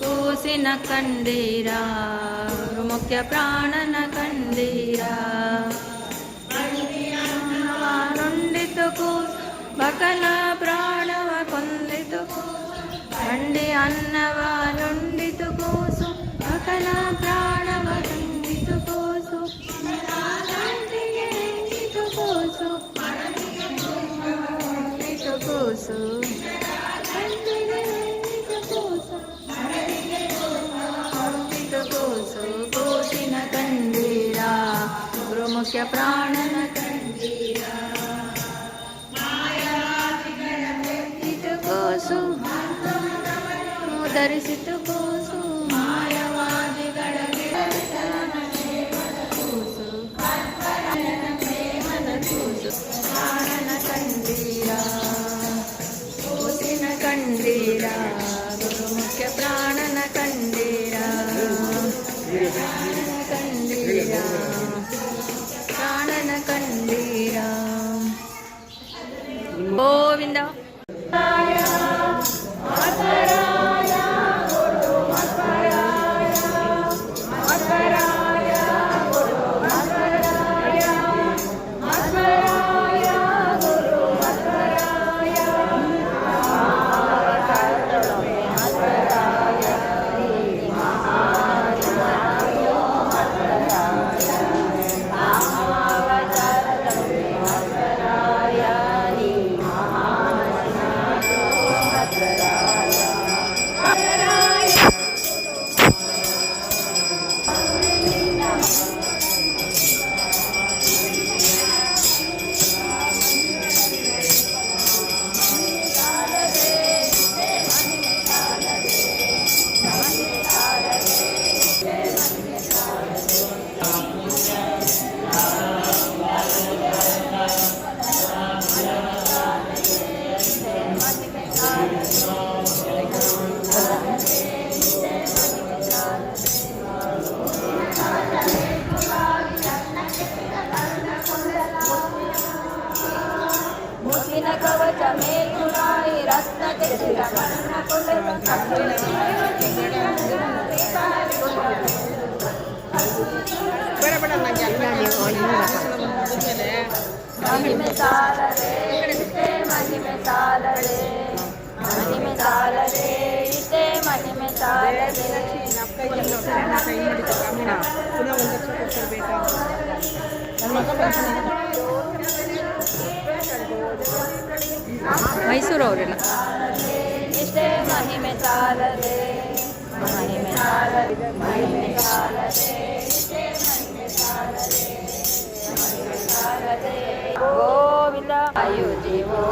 కూసిన కందీరా ముఖ్య ప్రాణన కందీరా బకల ప్రాణవ కొందితుకు బండి అన్నవాలుండితు కోసం బకల ప్రాణవ డ్రెస్ కోసిన కందీరా గురుముఖ్య ప్రాణన కందీరా మాయా కోసు దర్శితు Yeah. மகிமை தாரரே மகிமை ಮೈಸೂರು ಅವರೆಲ್ಲ ಇಷ್ಟೇ ಮಹಿಮೆ ಸಾಲದೆ ಮಹಿಮೆ ಸಾಲದೆ ಮಹಿಮೆ ಸಾಲದೆ ಇಷ್ಟೇ ಮಹಿಮೆ ಸಾಲದೆ ಮಹಿಮೆ ಸಾಲದೆ ಗೋವಿಂದ ಆಯು ಜೀವೋ